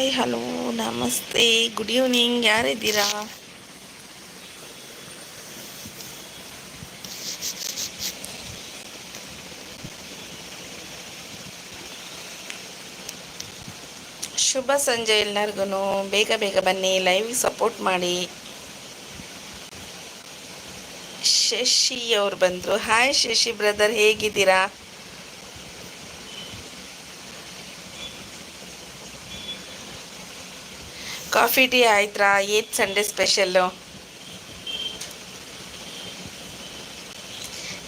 Hi hello ನಮಸ್ತೆ good evening ಯಾರಿದ್ದೀರಾ? ಶುಭ ಸಂಜೆ ಎಲ್ಲರಿಗೂ. ಬೇಗ ಬೇಗ ಬನ್ನಿ ಲೈವ್ ಸಪೋರ್ಟ್ ಮಾಡಿ. ಶಶಿ ಅವ್ರು ಬಂದರು. ಹಾಯ್ ಶಶಿ ಬ್ರದರ್ ಹೇಗಿದ್ದೀರಾ? ಕಾಫಿ ಟೀ ಆಯ್ತಾ ಏತ್ ಸಂಡೇ ಸ್ಪೆಷಲ್ಲು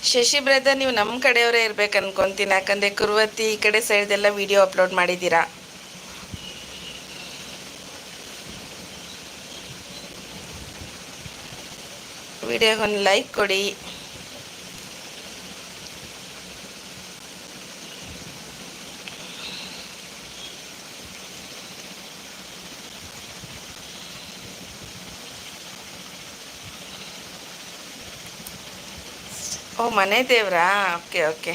ಶಶಿ ಬ್ರದರ್ ನೀವು ನಮ್ಮ ಕಡೆಯವರೇ ಇರ್ಬೇಕು ಅನ್ಕೊಂತೀನಿ. ಯಾಕಂದರೆ ಕುರುವತಿ ಈ ಕಡೆ ಸೈಡ್ದೆಲ್ಲ ವಿಡಿಯೋ ಅಪ್ಲೋಡ್ ಮಾಡಿದ್ದೀರಾ? ವಿಡಿಯೋಗೊಂದು ಲೈಕ್ ಕೊಡಿ. ಓ, ಮನೆ ದೇವ್ರಾ? Okay okay.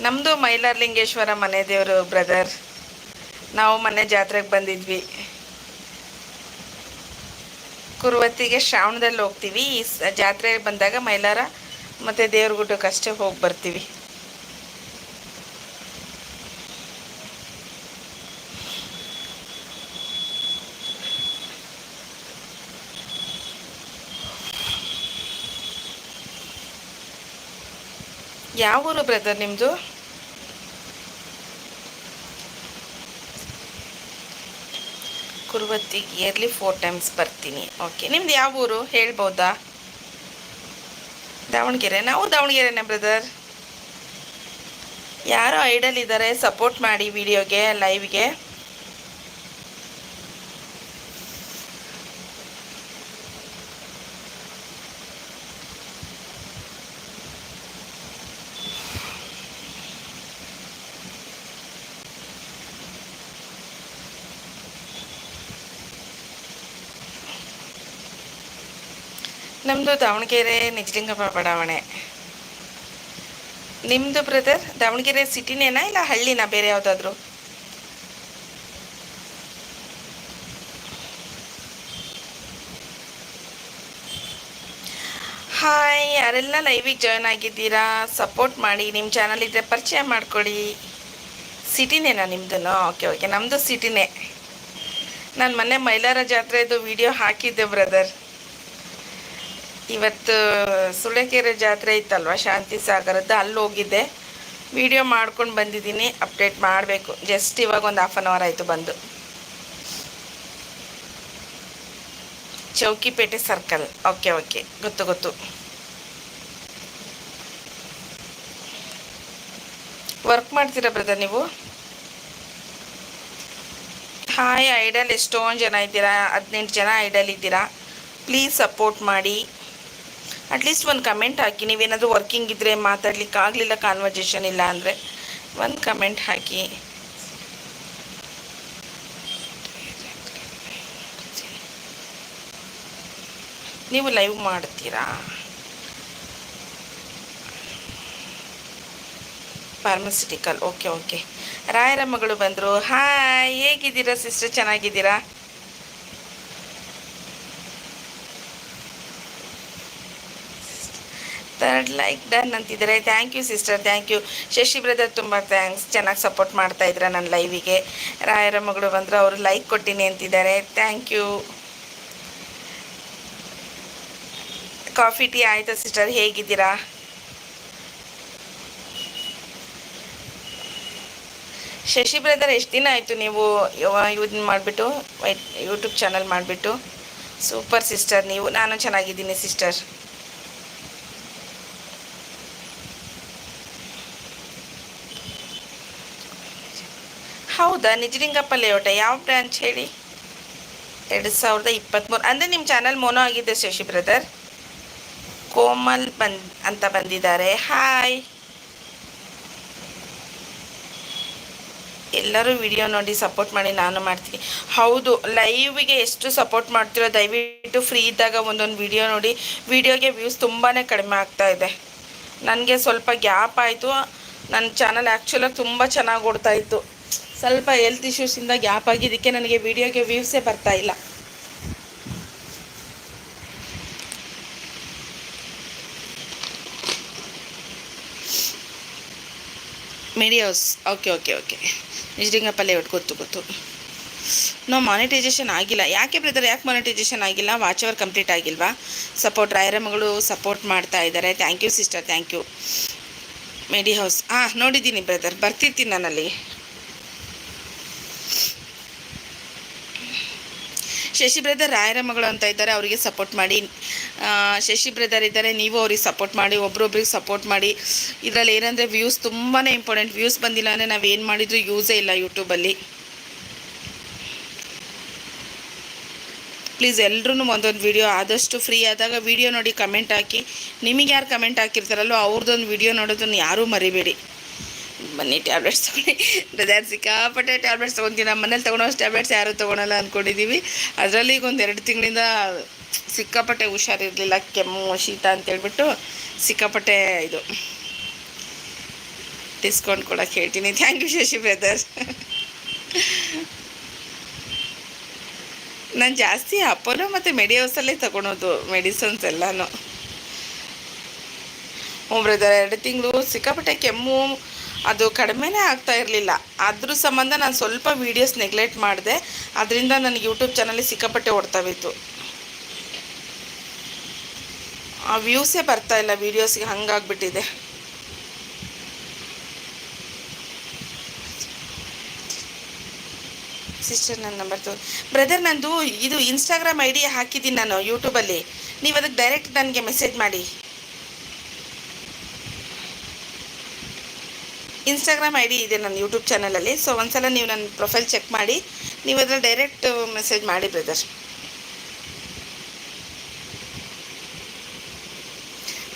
ನಮ್ಮದು ಮೈಲಾರಲಿಂಗೇಶ್ವರ ಮನೆ ದೇವರು, ಬ್ರದರ್. ನಾವು ಮನೆ ಜಾತ್ರೆಗೆ ಬಂದಿದ್ವಿ. ಕುರುವತ್ತಿಗೆ ಶ್ರಾವಣದಲ್ಲಿ ಹೋಗ್ತೀವಿ. ಈ ಜಾತ್ರೆಗೆ ಜಾತ್ರೆ ಬಂದಾಗ ಮೈಲಾರ ಮತ್ತು ದೇವ್ರ ಅಷ್ಟೇ ಹೋಗಿ ಬರ್ತೀವಿ. ಯಾವ ಊರು ಬ್ರದರ್ ನಿಮ್ಮದು ಕುರುವತ್ತಿಗೆ ಇಯರ್ಲಿ ಫೋರ್ ಟೈಮ್ಸ್ ಬರ್ತೀನಿ. ಓಕೆ ನಿಮ್ದು ಯಾವ ಊರು? ಹೇಳ್ಬೋದಾ? ದಾವಣಗೆರೆ ನಾವು ದಾವಣಗೆರೆನೇ ಬ್ರದರ್ ಯಾರೋ ಐಡಲ್ ಇದ್ದಾರೆ ಸಪೋರ್ಟ್ ಮಾಡಿ ವಿಡಿಯೋಗೆ ಲೈವ್ಗೆ ನಮ್ಮದು ದಾವಣಗೆರೆ ನಿಜಲಿಂಗಪ್ಪ ಬಡಾವಣೆ. ನಿಮ್ಮದು ಬ್ರದರ್ ದಾವಣಗೆರೆ ಸಿಟಿನೇನಾ ಇಲ್ಲ ಹಳ್ಳಿನಾ ಬೇರೆ ಯಾವುದಾದ್ರೂ? ಹಾಯ್ ಯಾರೆಲ್ಲ ಲೈವಿಗೆ ಜಾಯ್ನ್ ಆಗಿದ್ದೀರಾ? ಸಪೋರ್ಟ್ ಮಾಡಿ ನಿಮ್ಮ ಚಾನಲ್ ಇದ್ದರೆ ಪರಿಚಯ ಮಾಡಿಕೊಡಿ. ಸಿಟಿನೇನಾ ನಿಮ್ಮದು ಓಕೆ ಓಕೆ ನಮ್ಮದು ಸಿಟಿನೇ. ನಾನು ಮೊನ್ನೆ ಮೈಲಾರ ಜಾತ್ರೆದು ವಿಡಿಯೋ ಹಾಕಿದ್ದೆ ಬ್ರದರ್ ಇವತ್ತು ಸುಳೆಕೆರೆ ಜಾತ್ರೆ ಇತ್ತಲ್ವ, ಶಾಂತಿ ಸಾಗರದ್ದು, ಅಲ್ಲಿ ಹೋಗಿದ್ದೆ. ವಿಡಿಯೋ ಮಾಡ್ಕೊಂಡು ಬಂದಿದ್ದೀನಿ ಅಪ್ಡೇಟ್ ಮಾಡಬೇಕು. ಜಸ್ಟ್ ಇವಾಗ ಒಂದು ಹಾಫ್ ಆನ್ ಅವರ್ ಆಯಿತು ಬಂದು. ಚೌಕಿಪೇಟೆ ಸರ್ಕಲ್ ಓಕೆ ಓಕೆ ಗೊತ್ತು ಗೊತ್ತು. ವರ್ಕ್ ಮಾಡ್ತೀರಾ ಬ್ರದರ್ ನೀವು? ಹಾಯ್ ಐಡಲ್ ಎಷ್ಟೊಂದು ಜನ ಇದ್ದೀರಾ? ಹದಿನೆಂಟು ಜನ ಐಡಲ್ ಇದ್ದೀರಾ? ಪ್ಲೀಸ್ ಸಪೋರ್ಟ್ ಮಾಡಿ. ಅಟ್ಲೀಸ್ಟ್ ಒಂದು ಕಮೆಂಟ್ ಹಾಕಿ, ನೀವೇನಾದರೂ ವರ್ಕಿಂಗ್ ಇದ್ದರೆ ಮಾತಾಡ್ಲಿಕ್ಕೆ ಆಗಲಿಲ್ಲ ಕಾನ್ವರ್ಜೇಷನ್ ಇಲ್ಲ ಅಂದರೆ ಒಂದು ಕಮೆಂಟ್ ಹಾಕಿ. ನೀವು ಲೈವ್ ಮಾಡ್ತೀರಾ? ಫಾರ್ಮಸಿಟಿಕಲ್ ಓಕೆ ಓಕೆ ರಾಯರ ಮಗಳು ಬಂದರು. ಹಾಯ್ ಹೇಗಿದ್ದೀರಾ ಸಿಸ್ಟರ್ ಚೆನ್ನಾಗಿದ್ದೀರಾ? ಥರ್ಡ್ ಲೈಕ್ ಡನ್ ಅಂತಿದ್ದಾರೆ. Thank you sister thank you Shashi brother ತುಂಬ ಥ್ಯಾಂಕ್ಸ್ ಚೆನ್ನಾಗಿ ಸಪೋರ್ಟ್ ಮಾಡ್ತಾ ಇದ್ರ ನನ್ನ ಲೈವಿಗೆ ರಾಯರ ಮಗಳು ಬಂದರು ಅವರು ಲೈಕ್ ಕೊಟ್ಟಿನಿ ಅಂತಿದ್ದಾರೆ. ಥ್ಯಾಂಕ್ ಯು ಕಾಫಿ ಟೀ ಆಯಿತಾ ಸಿಸ್ಟರ್ ಹೇಗಿದ್ದೀರಾ? ಶಶಿ ಬ್ರದರ್ ಎಷ್ಟು ದಿನ ಆಯಿತು ನೀವು ಇದನ್ನ ಮಾಡಿಬಿಟ್ಟು? ವೈಟ್ ಯೂಟ್ಯೂಬ್ ಚಾನಲ್ ಮಾಡಿಬಿಟ್ಟು? ಸೂಪರ್ ಸಿಸ್ಟರ್ ನೀವು. ನಾನು ಚೆನ್ನಾಗಿದ್ದೀನಿ ಸಿಸ್ಟರ್ ಹೌದಾ? ನಿಜಲಿಂಗಪ್ಪ ಲೇಔಟ, ಯಾವ ಬ್ರಾಂಚ್ ಹೇಳಿ? ಎರಡು ಸಾವಿರದ ಇಪ್ಪತ್ತ್ಮೂರು ಅಂದರೆ ನಿಮ್ಮ ಚಾನಲ್ ಮೋನೋ ಆಗಿದೆ ಶಶಿ ಬ್ರದರ್ ಕೋಮಲ್ ಬಂದ್ ಅಂತ ಬಂದಿದ್ದಾರೆ. ಹಾಯ್ ಎಲ್ಲರೂ ವಿಡಿಯೋ ನೋಡಿ ಸಪೋರ್ಟ್ ಮಾಡಿ, ನಾನು ಮಾಡ್ತೀನಿ. ಹೌದು ಲೈವಿಗೆ ಎಷ್ಟು ಸಪೋರ್ಟ್ ಮಾಡ್ತಿರೋ, ದಯವಿಟ್ಟು ಫ್ರೀ ಇದ್ದಾಗ ಒಂದೊಂದು ವಿಡಿಯೋ ನೋಡಿ. ವಿಡಿಯೋಗೆ ವ್ಯೂಸ್ ತುಂಬಾ ಕಡಿಮೆ ಆಗ್ತಾ ಇದೆ. ನನಗೆ ಸ್ವಲ್ಪ ಗ್ಯಾಪ್ ಆಯಿತು. ನನ್ನ ಚಾನಲ್ ಆ್ಯಕ್ಚುಲಾಗಿ ತುಂಬ ಚೆನ್ನಾಗಿ ಓಡ್ತಾ ಇತ್ತು. ಸ್ವಲ್ಪ ಹೆಲ್ತ್ ಇಶ್ಯೂಸಿಂದ ಗ್ಯಾಪ್ ಆಗಿದ್ದಕ್ಕೆ ನನಗೆ ವಿಡಿಯೋಗೆ ವ್ಯೂಸೇ ಬರ್ತಾ ಇಲ್ಲ. ಮೀಡಿಯೋಸ್ ಓಕೆ ಓಕೆ ಓಕೆ ನಿಜಲಿಂಗಪ್ಪಲ್ಲೇ ಒಟ್ಟು ಗೊತ್ತು ಗೊತ್ತು. ನೋ ಮಾನಿಟೈಸೇಷನ್ ಆಗಿಲ್ಲ. ಯಾಕೆ ಬ್ರದರ್ ಯಾಕೆ ಮಾನಿಟೈಸೇಷನ್ ಆಗಿಲ್ಲ? ವಾಚ್ ಅವರ್ ಕಂಪ್ಲೀಟ್ ಆಗಿಲ್ವಾ? ಸಪೋರ್ಟ್ ರಾಯರ ಮಗಳು ಸಪೋರ್ಟ್ ಮಾಡ್ತಾ ಇದ್ದಾರೆ. Thank you sister thank you Madey house ಹಾಂ ನೋಡಿದ್ದೀನಿ ಬ್ರದರ್ ಬರ್ತಿರ್ತೀನಿ ನಾನಲ್ಲಿ. ಶಶಿ ಬ್ರದರ್ ರಾಯರ ಮಗಳು ಅಂತ ಇದ್ದಾರೆ, ಅವರಿಗೆ ಸಪೋರ್ಟ್ ಮಾಡಿ. ಶಶಿ ಬ್ರದರ್ ಇದ್ದಾರೆ, ನೀವು ಅವ್ರಿಗೆ ಸಪೋರ್ಟ್ ಮಾಡಿ, ಒಬ್ರೊಬ್ರಿಗೆ ಸಪೋರ್ಟ್ ಮಾಡಿ. ಇದರಲ್ಲಿ ಏನಂದರೆ ವ್ಯೂಸ್ ತುಂಬಾ ಇಂಪಾರ್ಟೆಂಟ್ ವ್ಯೂಸ್ ಬಂದಿಲ್ಲ ಅಂದರೆ ನಾವು ಏನು ಮಾಡಿದ್ರು ಯೂಸೇ ಇಲ್ಲ ಯೂಟ್ಯೂಬಲ್ಲಿ ಪ್ಲೀಸ್ ಎಲ್ಲರೂ ಒಂದೊಂದು ವಿಡಿಯೋ ಆದಷ್ಟು ಫ್ರೀ ಆದಾಗ ವಿಡಿಯೋ ನೋಡಿ ಕಮೆಂಟ್ ಹಾಕಿ. ನಿಮಗೆ ಯಾರು ಕಮೆಂಟ್ ಹಾಕಿರ್ತಾರಲ್ಲೋ ಅವ್ರದ್ದೊಂದು ವಿಡಿಯೋ ನೋಡೋದನ್ನು ಯಾರೂ ಮರಿಬೇಡಿ. ಬನ್ನಿ ಟ್ಯಾಬ್ಲೆಟ್ಸ್ ತೊಗೊಳ್ಳಿ. ಬ್ರದರ್ ಸಿಕ್ಕಾಪಟ್ಟೆ ಟ್ಯಾಬ್ಲೆಟ್ಸ್ ತೊಗೊತೀವಿ ನಮ್ಮ ಮನೇಲಿ ತೊಗೊಳೋ ಟ್ಯಾಬ್ಲೆಟ್ಸ್ ಯಾರೂ ತೊಗೊಳಲ್ಲ ಅಂದ್ಕೊಂಡಿದ್ದೀವಿ ಅದರಲ್ಲಿ ಈಗ ಒಂದು ಎರಡು ತಿಂಗಳಿಂದ ಸಿಕ್ಕಾಪಟ್ಟೆ ಹುಷಾರಿರಲಿಲ್ಲ. ಕೆಮ್ಮು, ಶೀತ ಅಂತೇಳ್ಬಿಟ್ಟು ಸಿಕ್ಕಾಪಟ್ಟೆ ಇದು ಡಿಸ್ಕೌಂಟ್ ಕೊಡೋಕೆ ಹೇಳ್ತೀನಿ. ಥ್ಯಾಂಕ್ ಯು ಶಶಿ ಬ್ರದರ್ ನಾನು ಜಾಸ್ತಿ ಅಪೋಲೋ ಮತ್ತು ಮೆಡಿಯೋಸಲ್ಲೇ ತೊಗೊಳೋದು ಮೆಡಿಸನ್ಸ್ ಎಲ್ಲನೂ. ಹ್ಞೂ ಬ್ರದರ್ ಎರಡು ತಿಂಗಳು ಸಿಕ್ಕಾಪಟ್ಟೆ ಕೆಮ್ಮು ಅದು ಕಡಿಮೆನೇ ಆಗ್ತಾ ಇರಲಿಲ್ಲ. ಅದ್ರ ಸಂಬಂಧ ನಾನು ಸ್ವಲ್ಪ ವೀಡಿಯೋಸ್ ನೆಗ್ಲೆಕ್ಟ್ ಮಾಡಿದೆ. ಅದರಿಂದ ನನಗೆ ಯೂಟ್ಯೂಬ್ ಚಾನಲ್ಲಿ ಸಿಕ್ಕಾಪಟ್ಟೆ ಓಡ್ತಾವಿತ್ತು ಆ ವ್ಯೂಸೇ ಬರ್ತಾ ಇಲ್ಲ ವೀಡಿಯೋಸ್ಗೆ ಹಂಗಾಗ್ಬಿಟ್ಟಿದೆ ಸಿಸ್ಟರ್ ನನ್ನ ನಂಬರ್ ತೋ ಬ್ರದರ್ ನಂದು ಇದು ಇನ್ಸ್ಟಾಗ್ರಾಮ್ ಐ ಡಿ ಹಾಕಿದ್ದೀನಿ ನಾನು ಯೂಟ್ಯೂಬಲ್ಲಿ ನೀವು ಅದಕ್ಕೆ ಡೈರೆಕ್ಟ್ ನನಗೆ ಮೆಸೇಜ್ ಮಾಡಿ. ಇನ್ಸ್ಟಾಗ್ರಾಮ್ ಐ ಡಿ ಇದೆ ನನ್ನ ಯೂಟ್ಯೂಬ್ ಚಾನಲಲ್ಲಿ ಸೊ ಒಂದ್ಸಲ ನೀವು ನನ್ನ ಪ್ರೊಫೈಲ್ ಚೆಕ್ ಮಾಡಿ. ನೀವು ಅದರಲ್ಲಿ ಡೈರೆಕ್ಟ್ ಮೆಸೇಜ್ ಮಾಡಿ ಬ್ರದರ್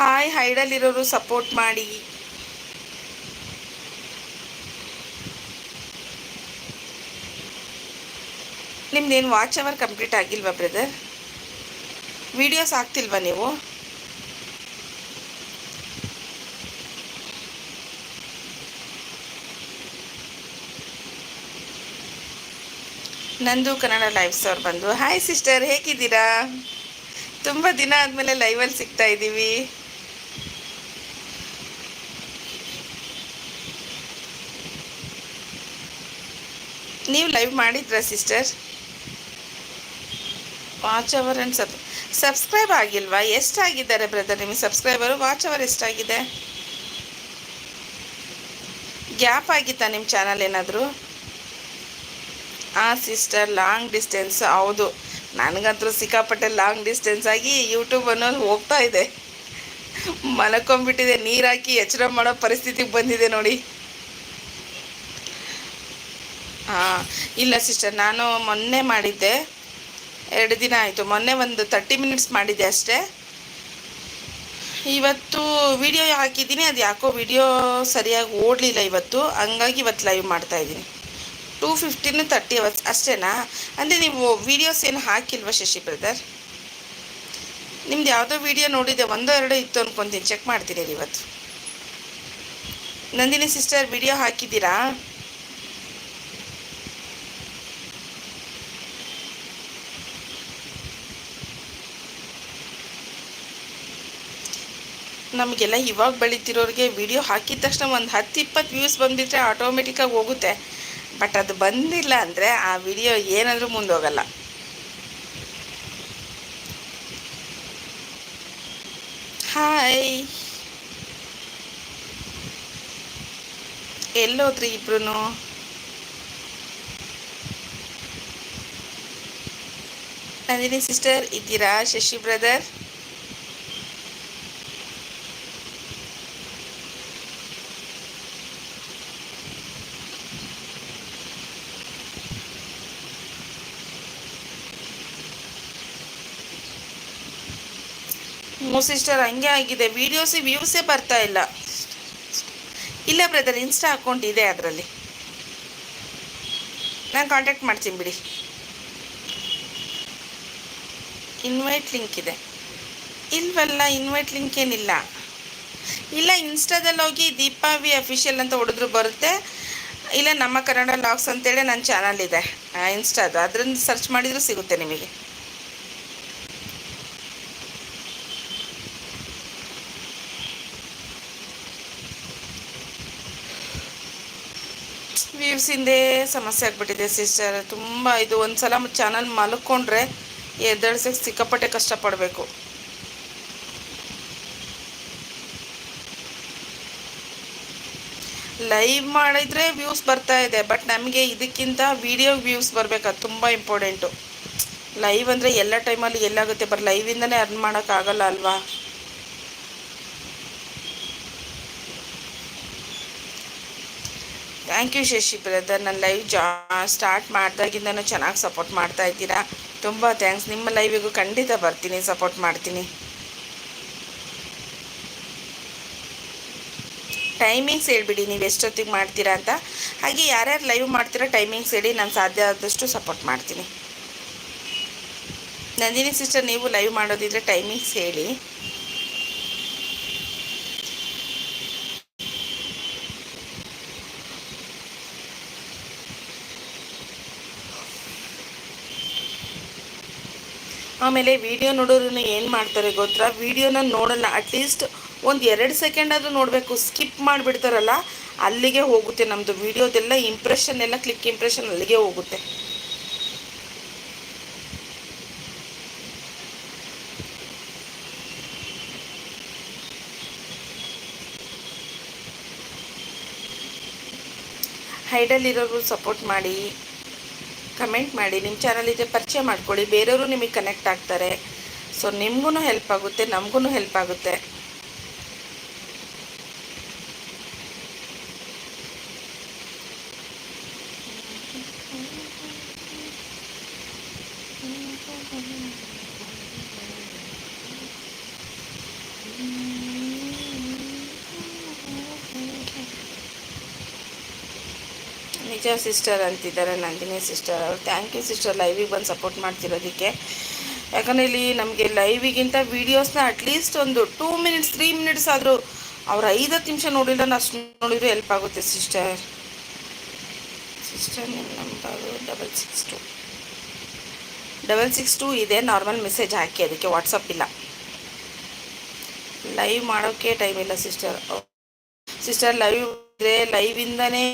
ಹಾಯ್ ಹೈಡಲ್ಲಿರೋರು ಸಪೋರ್ಟ್ ಮಾಡಿ. ನಿಮ್ದೇನು ವಾಚ್ ಅವರ್ ಕಂಪ್ಲೀಟ್ ಆಗಿಲ್ವಾ ಬ್ರದರ್ ವಿಡಿಯೋಸ್ ಆಗ್ತಿಲ್ವಾ ನೀವು? ನಂದು ಕನ್ನಡ ಲೈವ್ ಸರ್ ಬಂದು ಹಾಯ್ ಸಿಸ್ಟರ್ ಹೇಗಿದ್ದೀರಾ? ತುಂಬ ದಿನ ಆದಮೇಲೆ ಲೈವಲ್ಲಿ ಸಿಗ್ತಾ ಇದ್ದೀವಿ. ನೀವು ಲೈವ್ ಮಾಡಿದ್ರಾ sister watch hour and sub subscribe ಆಗಿಲ್ವಾ? ಎಷ್ಟಾಗಿದ್ದಾರೆ ಬ್ರದರ್ ನಿಮಗೆ ಸಬ್ಸ್ಕ್ರೈಬರು ವಾಚ್ ಅವರ್ ಎಷ್ಟಾಗಿದೆ? ಗ್ಯಾಪ್ ಆಗಿತ್ತಾ ನಿಮ್ಮ ಚಾನಲ್ ಏನಾದರೂ? ಹಾಂ ಸಿಸ್ಟರ್ ಲಾಂಗ್ ಡಿಸ್ಟೆನ್ಸ್ ಹೌದು. ನನಗಂತೂ ಸಿಕ್ಕಾಪಟ್ಟೆ ಲಾಂಗ್ ಡಿಸ್ಟೆನ್ಸ್ ಆಗಿ ಯೂಟ್ಯೂಬ್ ಅನ್ನೋದು ಹೋಗ್ತಾ ಇದೆ. ಮಲ್ಕೊಂಬಿಟ್ಟಿದೆ ನೀರು ಹಾಕಿ ಎಚ್ಚರ ಮಾಡೋ ಪರಿಸ್ಥಿತಿಗೆ ಬಂದಿದೆ ನೋಡಿ. ಹಾಂ, ಇಲ್ಲ ಸಿಸ್ಟರ್ ನಾನು ಮೊನ್ನೆ ಮಾಡಿದ್ದೆ. ಎರಡು ದಿನ ಆಯಿತು, ಮೊನ್ನೆ ಒಂದು ತರ್ಟಿ ಮಿನಿಟ್ಸ್ ಮಾಡಿದ್ದೆ ಅಷ್ಟೇ. ಇವತ್ತು ವಿಡಿಯೋ ಹಾಕಿದ್ದೀನಿ ಅದು ಯಾಕೋ ವಿಡಿಯೋ ಸರಿಯಾಗಿ ಓಡಲಿಲ್ಲ ಇವತ್ತು. ಹಂಗಾಗಿ ಇವತ್ತು ಲೈವ್ ಮಾಡ್ತಾ ಇದ್ದೀನಿ. ಟೂ ಫಿಫ್ಟೀನ್ ತರ್ಟಿ ಅವರ್ಸ್ ಅಷ್ಟೇನಾ? ಅಂದರೆ ನೀವು ವೀಡಿಯೋಸ್ ಏನು ಹಾಕಿಲ್ವಾ ಶಶಿ ಬ್ರದರ್ ನಿಮ್ದು ಯಾವುದೋ ವಿಡಿಯೋ ನೋಡಿದೆ, ಒಂದೋ ಎರಡೋ ಇತ್ತು ಅನ್ಕೊಂತೀನಿ. ಚೆಕ್ ಮಾಡ್ತೀನಿ ಇವತ್ತು. ನಂದಿನಿ ಸಿಸ್ಟರ್ ವಿಡಿಯೋ ಹಾಕಿದ್ದೀರಾ? ನಮಗೆಲ್ಲ ಇವಾಗ ಬೆಳೀತಿರೋರಿಗೆ ವಿಡಿಯೋ ಹಾಕಿದ ತಕ್ಷಣ ಒಂದು ಹತ್ತು ಇಪ್ಪತ್ತು ವ್ಯೂಸ್ ಬಂದುಬಿಟ್ರೆ ಆಟೋಮೆಟಿಕ್ಕಾಗಿ ಹೋಗುತ್ತೆ. ಬಟ್ ಅದು ಬಂದಿಲ್ಲ ಅಂದರೆ ಆ ವಿಡಿಯೋ ಏನಾದರೂ ಮುಂದೋಗಲ್ಲ. ಹಾಯ್ ಎಲ್ಲೋದ್ರಿ ಇಬ್ರು ನಂದಿನಿ ಸಿಸ್ಟರ್ ಇದ್ದೀರಾ ಶಶಿ ಬ್ರದರ್ ಮೂ ಸಿಸ್ಟರ್ ಹಂಗೆ ಆಗಿದೆ. ವೀಡಿಯೋಸ್ ವ್ಯೂಸೇ ಬರ್ತಾ ಇಲ್ಲ. ಇಲ್ಲ ಬ್ರದರ್ ಇನ್ಸ್ಟಾ ಅಕೌಂಟ್ ಇದೆ ಅದರಲ್ಲಿ. ನಾನು ಕಾಂಟ್ಯಾಕ್ಟ್ ಮಾಡ್ತೀನಿ ಬಿಡಿ. ಇನ್ವೈಟ್ ಲಿಂಕ್ ಇದೆ. ಇಲ್ವಲ್ಲ ಇನ್ವೈಟ್ ಲಿಂಕ್ ಏನಿಲ್ಲ. ಇಲ್ಲ ಇನ್ಸ್ಟಾದಲ್ಲಿ ಹೋಗಿ ದೀಪಾವಿ ಅಫಿಷಿಯಲ್ ಅಂತ ಹೊಡೆದ್ರು ಬರುತ್ತೆ. ಇಲ್ಲ, ನಮ್ಮ ಕನ್ನಡ ಲಾಕ್ಸ್ ಅಂತೇಳಿ ನನ್ನ ಚಾನಲ್ ಇದೆ. ಇನ್ಸ್ಟಾದು ಅದರಿಂದ ಸರ್ಚ್ ಮಾಡಿದರೂ ಸಿಗುತ್ತೆ ನಿಮಗೆ. ವ್ಯೂವ್ಸಿಂದೇ ಸಮಸ್ಯೆ ಆಗಿಬಿಟ್ಟಿದೆ ಸಿಸ್ಟರ್ ತುಂಬ ಇದು ಒಂದು ಸಲ ಚಾನಲ್ ಮಲ್ಕೊಂಡ್ರೆ ಎದ್ದಳ್ಸಕ್ಕೆ ಸಿಕ್ಕಾಪಟ್ಟೆ ಕಷ್ಟಪಡಬೇಕು. ಲೈವ್ ಮಾಡಿದರೆ ವ್ಯೂಸ್ ಬರ್ತಾ ಇದೆ ಬಟ್ ನಮಗೆ ಇದಕ್ಕಿಂತ ವಿಡಿಯೋ ವ್ಯೂಸ್ ಬರಬೇಕು? ತುಂಬ ಇಂಪಾರ್ಟೆಂಟು ಲೈವ್ ಅಂದರೆ ಎಲ್ಲ ಟೈಮಲ್ಲಿ ಎಲ್ಲಾಗುತ್ತೆ ಬರ್ ಲೈವಿಂದನೇ ಅರ್ನ್ ಮಾಡೋಕ್ಕಾಗಲ್ಲ ಅಲ್ವಾ? ಥ್ಯಾಂಕ್ ಯು ಶಶಿ ಬ್ರದರ್ ನನ್ನ ಲೈವ್ ಜಾ ಸ್ಟಾರ್ಟ್ ಮಾಡಿದಾಗಿಂದನೂ ಚೆನ್ನಾಗಿ ಸಪೋರ್ಟ್ ಮಾಡ್ತಾ ಇದ್ದೀರಾ. ತುಂಬ ಥ್ಯಾಂಕ್ಸ್ ನಿಮ್ಮ ಲೈವಿಗೂ ಖಂಡಿತ ಬರ್ತೀನಿ ಸಪೋರ್ಟ್ ಮಾಡ್ತೀನಿ. ಟೈಮಿಂಗ್ಸ್ ಹೇಳ್ಬಿಡಿ, ನೀವು ಎಷ್ಟೊತ್ತಿಗೆ ಮಾಡ್ತೀರಾ ಅಂತ. ಹಾಗೆ ಯಾರ್ಯಾರು ಲೈವ್ ಮಾಡ್ತೀರಾ ಟೈಮಿಂಗ್ಸ್ ಹೇಳಿ ನಾನು ಸಾಧ್ಯ ಆದಷ್ಟು ಸಪೋರ್ಟ್ ಮಾಡ್ತೀನಿ. ನಂದಿನಿ ಸಿಸ್ಟರ್ ನೀವು ಲೈವ್ ಮಾಡೋದಿದ್ರೆ ಟೈಮಿಂಗ್ಸ್ ಹೇಳಿ. ಆಮೇಲೆ ವಿಡಿಯೋ ನೋಡೋರನ್ನ ಏನು ಮಾಡ್ತಾರೆ ಗೊತ್ತಾ? ವಿಡಿಯೋನ ನೋಡಲ್ಲ ಅಟ್ಲೀಸ್ಟ್ ಒಂದು ಎರಡು ಸೆಕೆಂಡ್ ಆದರೂ ನೋಡಬೇಕು ಸ್ಕಿಪ್ ಮಾಡಿಬಿಡ್ತಾರಲ್ಲ, ಅಲ್ಲಿಗೆ ಹೋಗುತ್ತೆ ನಮ್ಮದು ವಿಡಿಯೋದೆಲ್ಲ ಇಂಪ್ರೆಷನ್ ಎಲ್ಲ ಕ್ಲಿಕ್ ಇಂಪ್ರೆಷನ್ ಅಲ್ಲಿಗೆ ಹೋಗುತ್ತೆ. ಹೈಡಲ್ಲಿರೋರು ಸಪೋರ್ಟ್ ಮಾಡಿ. ಕಮೆಂಟ್ ಮಾಡಿ ನಿಮ್ಮ ಚಾನಲಿಗೆ ಪರಿಚಯ ಮಾಡ್ಕೊಳ್ಳಿ. ಬೇರೆಯವರು ನಿಮಗೆ ಕನೆಕ್ಟ್ ಆಗ್ತಾರೆ. ಸೊ ನಿಮಗೂ ಹೆಲ್ಪ್ ಆಗುತ್ತೆ ನಮಗೂ ಹೆಲ್ಪ್ ಆಗುತ್ತೆ. ನಿಜ ಸಿಸ್ಟರ್ ಅಂತಿದ್ದಾರೆ, ನಂದಿನಿ ಸಿಸ್ಟರ್ ಅವರು. ಥ್ಯಾಂಕ್ ಯು ಸಿಸ್ಟರ್ ಲೈವಿಗೆ ಬಂದು ಸಪೋರ್ಟ್ ಮಾಡ್ತಿರೋದಕ್ಕೆ. ಯಾಕಂದರೆ ಇಲ್ಲಿ ನಮಗೆ ಲೈವಿಗಿಂತ ವೀಡಿಯೋಸ್ನ ಅಟ್ಲೀಸ್ಟ್ ಒಂದು ಟೂ ಮಿನಿಟ್ಸ್ ತ್ರೀ ಮಿನಿಟ್ಸ್ ಆದರೂ ಅವ್ರು ಐದತ್ತು ನಿಮಿಷ ನೋಡಿಲ್ಲ ಅಷ್ಟು ನೋಡಿದ್ರು ಹೆಲ್ಪ್ ಆಗುತ್ತೆ ಸಿಸ್ಟರ್ ಸಿಸ್ಟರ್ ನಿಮ್ಮ number double six two double six two ಇದೆ ನಾರ್ಮಲ್ ಮೆಸೇಜ್ ಹಾಕಿ, ಅದಕ್ಕೆ ವಾಟ್ಸಪ್ ಇಲ್ಲ. ಲೈವ್ ಮಾಡೋಕ್ಕೆ ಟೈಮ್ ಇಲ್ಲ ಸಿಸ್ಟರ್ ಸಿಸ್ಟರ್ ಲೈವ್ ಇದ್ರೆ ಲೈವಿಂದನೇ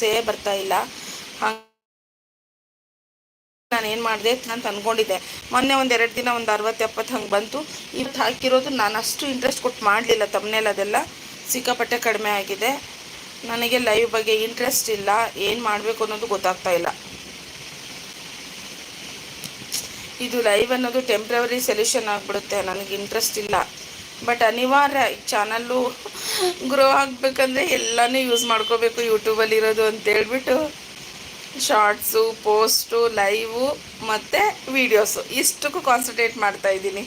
ಸೇ ಬರ್ತಾ ಇಲ್ಲ. ನಾನು ಏನು ಮಾಡಿದೆ ಅಂತ ಅಂದ್ಕೊಂಡಿದ್ದೆ ಮೊನ್ನೆ ಒಂದು ಎರಡು ದಿನ ಒಂದು ಅರವತ್ತು ಎಪ್ಪತ್ತು ಹಂಗೆ ಬಂತು. ಇವತ್ತು ಹಾಕಿರೋದು ನಾನು ಅಷ್ಟು ಇಂಟ್ರೆಸ್ಟ್ ಕೊಟ್ಟು ಮಾಡಲಿಲ್ಲ ತಮ್ಮನೇಲಿ ಅದೆಲ್ಲ. ಸಿಕ್ಕಾಪಟ್ಟೆ ಕಡಿಮೆ ಆಗಿದೆ. ನನಗೆ ಲೈವ್ ಬಗ್ಗೆ ಇಂಟ್ರೆಸ್ಟ್ ಇಲ್ಲ. ಏನು ಮಾಡಬೇಕು ಅನ್ನೋದು ಗೊತ್ತಾಗ್ತಾ ಇಲ್ಲ. ಇದು ಲೈವ್ ಅನ್ನೋದು ಟೆಂಪ್ರವರಿ ಸೊಲ್ಯೂಷನ್ ಆಗಿಬಿಡುತ್ತೆ. ನನಗೆ ಇಂಟ್ರೆಸ್ಟ್ ಇಲ್ಲ. ಬಟ್ ಅನಿವಾರ್ಯ ಚಾನಲ್ಲು ಗ್ರೋ ಆಗಬೇಕಂದ್ರೆ ಎಲ್ಲನೂ ಯೂಸ್ ಮಾಡ್ಕೋಬೇಕು ಯೂಟ್ಯೂಬಲ್ಲಿ ಇರೋದು ಅಂತ ಹೇಳ್ಬಿಟ್ಟು. ಶಾರ್ಟ್ಸು ಪೋಸ್ಟು ಲೈವು ಮತ್ತು ವೀಡಿಯೋಸು ಇಷ್ಟಕ್ಕೂ ಕಾನ್ಸಂಟ್ರೇಟ್ ಮಾಡ್ತಾ ಇದ್ದೀನಿ.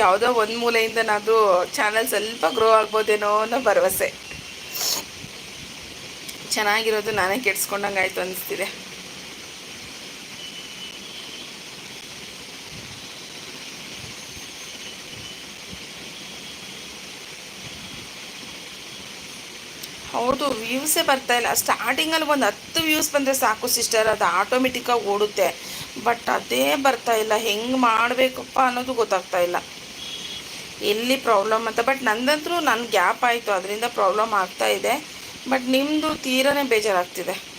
ಯಾವುದೋ ಒಂದು ಮೂಲೆಯಿಂದನಾದರೂ ಚಾನಲ್ ಸ್ವಲ್ಪ ಗ್ರೋ ಆಗ್ಬೋದೇನೋ ಅನ್ನೋ ಭರವಸೆ. ಚೆನ್ನಾಗಿರೋದು ನಾನೇ ಕೆಡ್ಸ್ಕೊಂಡಂಗೆ ಆಯಿತು ಅನಿಸ್ತಿದೆ. ಹೌದು ವ್ಯೂಸೇ ಬರ್ತಾ ಇಲ್ಲ. ಸ್ಟಾರ್ಟಿಂಗಲ್ಲಿ ಒಂದು ಹತ್ತು ವ್ಯೂಸ್ ಬಂದರೆ ಸಾಕು ಸಿಸ್ಟರ್ ಅದು ಆಟೋಮೆಟಿಕ್ಕಾಗಿ ಓಡುತ್ತೆ. ಬಟ್ ಅದೇ ಬರ್ತಾ ಇಲ್ಲ. ಹೆಂಗೆ ಮಾಡಬೇಕಪ್ಪ ಅನ್ನೋದು ಗೊತ್ತಾಗ್ತಾ ಇಲ್ಲ. ಎಲ್ಲಿ ಪ್ರಾಬ್ಲಮ್ ಅಂತ. ಬಟ್ ನಂದಂತರೂ ನನ್ನ ಗ್ಯಾಪ್ ಆಯಿತು. ಅದರಿಂದ ಪ್ರಾಬ್ಲಮ್ ಆಗ್ತಾ ಇದೆ. ಬಟ್ ನಿಮ್ಮದು ತೀರನೇ ಬೇಜಾರಾಗ್ತಿದೆ.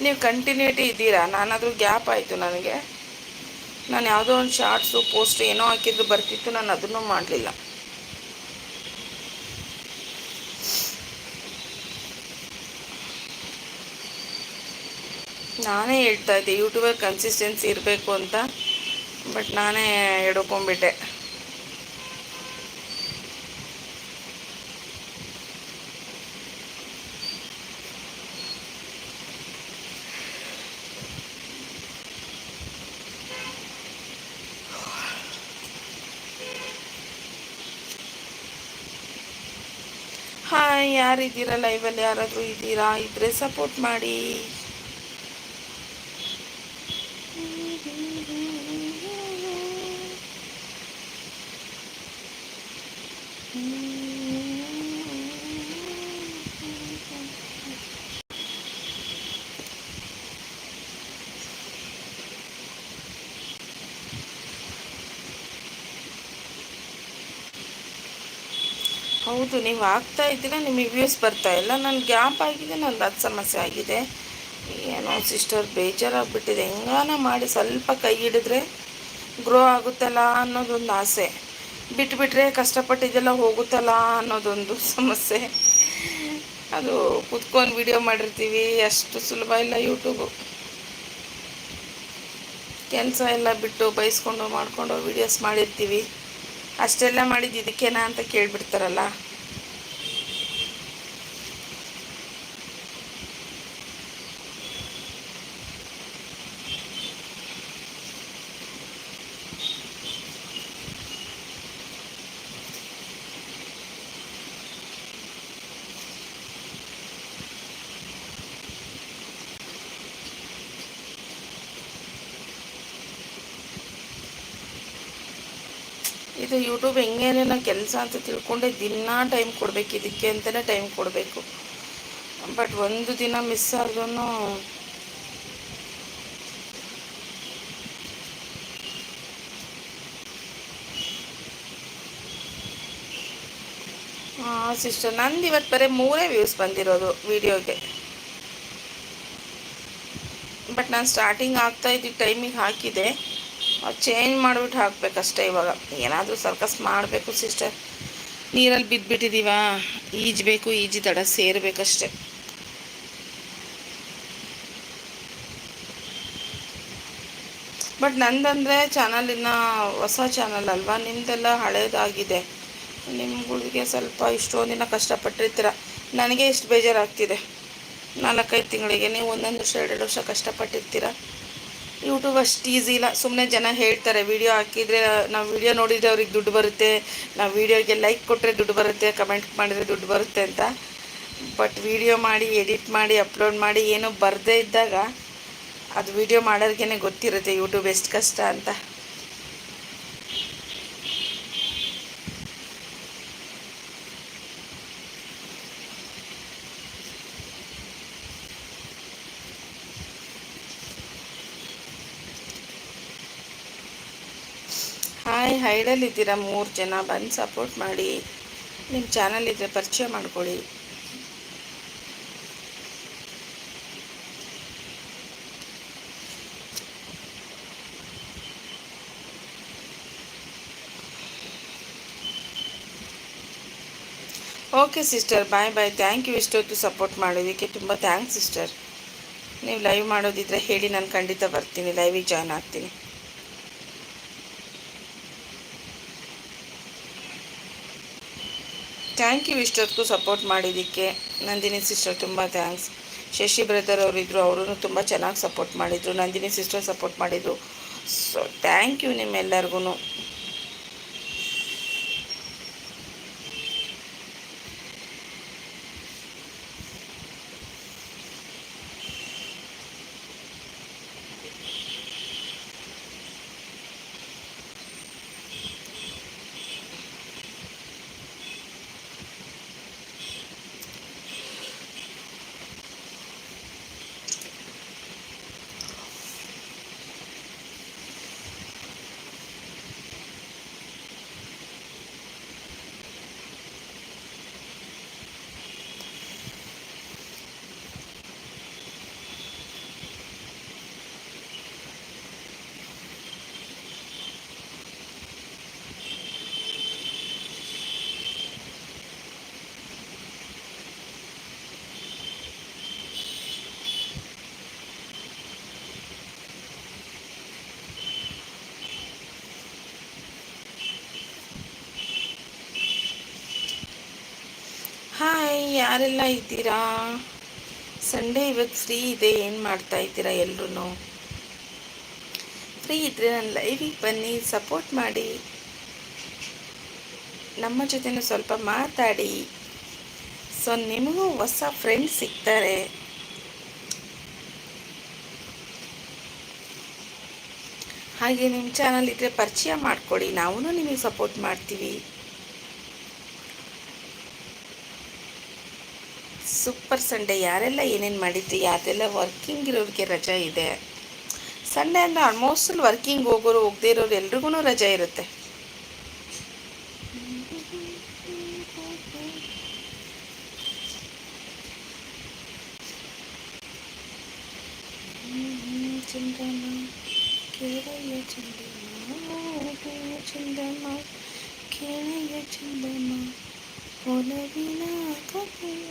ನೀವು ಕಂಟಿನ್ಯೂಟಿ ಇದ್ದೀರಾ? ನಾನಾದರೂ ಗ್ಯಾಪ್ ಆಯಿತು ನನಗೆ. ನಾನು ಯಾವುದೋ ಒಂದು ಶಾರ್ಟ್ಸು ಪೋಸ್ಟ್ ಏನೋ ಹಾಕಿದ್ರು ಬರ್ತಿತ್ತು. ನಾನು ಅದನ್ನು ಮಾಡಲಿಲ್ಲ. ನಾನೇ ಹೇಳ್ತಾ ಇದ್ದೆ ಯೂಟ್ಯೂಬರ್ ಕನ್ಸಿಸ್ಟೆನ್ಸಿ ಇರಬೇಕು ಅಂತ ಬಟ್ ನಾನೇ ಹಿಡ್ಕೊಂಬಿಟ್ಟೆ ಹಾಯ್ ಯಾರಿದ್ದೀರಾ? ಲೈವಲ್ಲಿ ಯಾರಾದರೂ ಇದ್ದೀರಾ? ಇದ್ರೆ ಸಪೋರ್ಟ್ ಮಾಡಿ. ಹೌದು ನೀವು ಆಗ್ತಾ ಇದ್ದೀರ, ನಿಮಗೆ ವ್ಯೂಸ್ ಬರ್ತಾ ಇಲ್ಲ. ನನ್ನ ಗ್ಯಾಪ್ ಆಗಿದೆ ನಂದು ಅದು ಸಮಸ್ಯೆ ಆಗಿದೆ. ಏನೋ ಸಿಸ್ಟರ್ ಬೇಜಾರಾಗ್ಬಿಟ್ಟಿದೆ. ಹೆಂಗಾನ ಮಾಡಿ ಸ್ವಲ್ಪ ಕೈ ಹಿಡಿದ್ರೆ ಗ್ರೋ ಆಗುತ್ತಲ್ಲ ಅನ್ನೋದೊಂದು ಆಸೆ. ಬಿಟ್ಬಿಟ್ರೆ ಕಷ್ಟಪಟ್ಟಿದ್ದೆಲ್ಲ ಹೋಗುತ್ತಲ್ಲ ಅನ್ನೋದೊಂದು ಸಮಸ್ಯೆ. ಅದು ಕುತ್ಕೊಂಡು ವಿಡಿಯೋ ಮಾಡಿರ್ತೀವಿ, ಅಷ್ಟು ಸುಲಭ ಇಲ್ಲ ಯೂಟ್ಯೂಬು ಕೆಲಸ ಎಲ್ಲ ಬಿಟ್ಟು ಬೈಸ್ಕೊಂಡು ಮಾಡಿಕೊಂಡು ವೀಡಿಯೋಸ್ ಮಾಡಿರ್ತೀವಿ. ಅಷ್ಟೆಲ್ಲ ಮಾಡಿದ್ದು ಇದಕ್ಕೇನಾ ಅಂತ ಕೇಳಿಬಿಡ್ತಾರಲ್ಲ. ಯೂಟ್ಯೂಬ್ ನಾನು ಕೆಲಸ ಅಂತ ತಿಳ್ಕೊಂಡೆ, ದಿನ ಟೈಮ್ ಕೊಡಬೇಕು, ಇದಕ್ಕೆ ಅಂತಲೇ ಟೈಮ್ ಕೊಡಬೇಕು. ಬಟ್ ಒಂದು ದಿನ ಮಿಸ್ ಆದ್ರೂ ಹಾಂ ಸಿಸ್ಟರ್ ನಂದು ಇವತ್ತು ಬರೀ ಮೂರೇ ವ್ಯೂಸ್ ಬಂದಿರೋದು ವಿಡಿಯೋಗೆ ಬಟ್ ನಾನು ಸ್ಟಾರ್ಟಿಂಗ್ ಆಗ್ತಾ ಇದ್ದಿದ್ದು ಟೈಮಿಗೆ ಹಾಕಿದೆ. ಚೇಂಜ್ ಮಾಡಿಬಿಟ್ಟು ಹಾಕಬೇಕಷ್ಟೇ ಇವಾಗ. ಏನಾದರೂ ಸರ್ಕಸ್ ಮಾಡಬೇಕು ಸಿಸ್ಟರ್ ನೀರಲ್ಲಿ ಬಿದ್ದುಬಿಟ್ಟಿದ್ದೀವ ಈಜಬೇಕು, ಈಜಿ ದಡ ಸೇರಬೇಕಷ್ಟೆ. ಬಟ್ ನಂದಂದರೆ ಚಾನಲಿನ ಹೊಸ ಚಾನಲ್ ಅಲ್ವಾ? ನಿಮ್ಮದೆಲ್ಲ ಹಳೇದಾಗಿದೆ. ನಿಮ್ಗಳಿಗೆ ಸ್ವಲ್ಪ ಇಷ್ಟೊಂದು ದಿನ ಕಷ್ಟಪಟ್ಟಿರ್ತೀರ. ನನಗೆ ಇಷ್ಟು ಬೇಜಾರಾಗ್ತಿದೆ. ನಾಲ್ಕೈದು ತಿಂಗಳಿಗೆ ನೀವು ಒಂದೊಂದು ವರ್ಷ ಎರಡು ವರ್ಷ ಕಷ್ಟಪಟ್ಟಿರ್ತೀರ. ಯೂಟ್ಯೂಬ್ ಅಷ್ಟು ಈಸಿ ಇಲ್ಲ. ಸುಮ್ಮನೆ ಜನ ಹೇಳ್ತಾರೆ ವಿಡಿಯೋ ಹಾಕಿದರೆ ನಾವು ವೀಡಿಯೋ ನೋಡಿದರೆ ಅವ್ರಿಗೆ ದುಡ್ಡು ಬರುತ್ತೆ. ನಾವು ವೀಡಿಯೋಗೆ ಲೈಕ್ ಕೊಟ್ಟರೆ ದುಡ್ಡು ಬರುತ್ತೆ ಕಮೆಂಟ್ ಮಾಡಿದರೆ ದುಡ್ಡು ಬರುತ್ತೆ ಅಂತ. ಬಟ್ ವೀಡಿಯೋ ಮಾಡಿ ಎಡಿಟ್ ಮಾಡಿ ಅಪ್ಲೋಡ್ ಮಾಡಿ ಏನೂ ಬರದೇ ಇದ್ದಾಗ, ಅದು ವಿಡಿಯೋ ಮಾಡೋರಿಗೇ ಗೊತ್ತಿರುತ್ತೆ ಯೂಟ್ಯೂಬ್ ಎಷ್ಟು ಕಷ್ಟ ಅಂತ ಹಾಯ್ ಹೈಡಲ್ಲಿದ್ದೀರಾ ಮೂರು ಜನ ಬಂದು ಸಪೋರ್ಟ್ ಮಾಡಿ. ನಿಮ್ಮ ಚಾನಲ್ ಇದ್ದರೆ ಪರಿಚಯ ಮಾಡ್ಕೊಳ್ಳಿ. Okay sister bye bye thank you ಇಷ್ಟೊತ್ತು ಸಪೋರ್ಟ್ ಮಾಡೋದಕ್ಕೆ ತುಂಬ ಥ್ಯಾಂಕ್ಸ್ ಸಿಸ್ಟರ್ ನೀವು ಲೈವ್ ಮಾಡೋದಿದ್ರೆ ಹೇಳಿ, ನಾನು ಖಂಡಿತ ಬರ್ತೀನಿ. ಲೈವಿಗೆ ಜಾಯ್ನ್ ಆಗ್ತೀನಿ. ಥ್ಯಾಂಕ್ ಯು ಇಷ್ಟೊತ್ತಿಗೂ ಸಪೋರ್ಟ್ ಮಾಡಿದ್ದಕ್ಕೆ. ನಂದಿನಿ ಸಿಸ್ಟರ್ ತುಂಬ ಥ್ಯಾಂಕ್ಸ್. ಶಶಿ ಬ್ರದರ್ ಅವರಿದ್ದರು ಅವರು ತುಂಬ ಚೆನ್ನಾಗಿ ಸಪೋರ್ಟ್ ಮಾಡಿದರು. ನಂದಿನಿ ಸಿಸ್ಟರ್ ಸಪೋರ್ಟ್ ಮಾಡಿದರು. ಸೊ ಥ್ಯಾಂಕ್ ಯು ನಿಮ್ಮೆಲ್ಲರಿಗೂ ಹಾಯ್ ಯಾರೆಲ್ಲ ಇದ್ದೀರಾ? ಸಂಡೇ ಇವಾಗ ಫ್ರೀ ಇದೆ, ಏನು ಮಾಡ್ತಾ ಇದ್ದೀರಾ ಎಲ್ಲರೂ ಫ್ರೀ ಇದ್ದರೆ ನನ್ನ ಲೈವಿಗೆ ಬನ್ನಿ ಸಪೋರ್ಟ್ ಮಾಡಿ. ನಮ್ಮ ಜೊತೆನೂ ಸ್ವಲ್ಪ ಮಾತಾಡಿ. ಸೊ ನಿಮಗೂ ಹೊಸ ಫ್ರೆಂಡ್ಸ್ ಸಿಗ್ತಾರೆ. ಹಾಗೆ ನಿಮ್ಮ ಚಾನಲ್ ಇದ್ದರೆ ಪರಿಚಯ ಮಾಡಿಕೊಡಿ ನಾವು ನಿಮಗೆ ಸಪೋರ್ಟ್ ಮಾಡ್ತೀವಿ. ಸೂಪರ್ ಸಂಡೇ ಯಾರೆಲ್ಲ ಏನೇನು ಮಾಡಿದ್ದು ಯಾರೆಲ್ಲ ವರ್ಕಿಂಗ್ ಇರೋರಿಗೆ ರಜಾ ಇದೆ ಸಂಡೇ ಅಂದರೆ ಆಲ್ಮೋಸ್ಟ್ ವರ್ಕಿಂಗ್ ಹೋಗೋರು ಹೋಗದೇ ಇರೋರು ಎಲ್ರಿಗೂ ರಜಾ ಇರುತ್ತೆ ಚಂದಮ್ಮ ಕೇಳೆಯ ಚಂದಮ್ಮ ಚಂದ್ರಮ ಚಂದಮ್ಮ ಒಲವಿನ ಕಥೆಯ